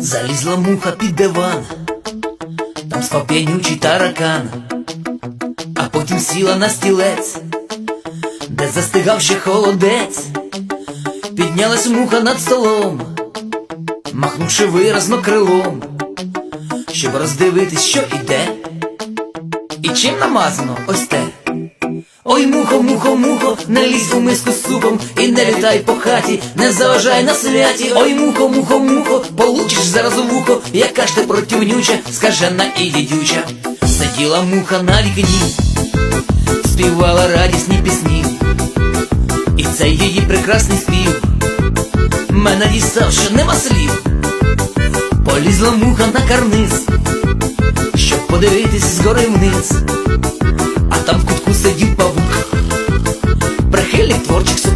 Залізла муха під диван, там спав п'янючий таракан, а потім сіла на стілець, де застигав ще холодець, піднялась муха над столом, махнувши виразно крилом, щоб роздивитись, що іде, і чим намазано ось те. Ой, мухо, мухо, мухо, не лізь у миску з супом і не літай по хаті, не заважай на святі. Ой, мухо, мухо, мухо, получиш зараз у вухо, яка ж ти противнюча, скажена і дідюча. Сиділа муха на вікні, співала радісні пісні, і цей її прекрасний спів мене дістав, що нема слів. Полізла муха на карниз, сидів павук, прихильник творчих.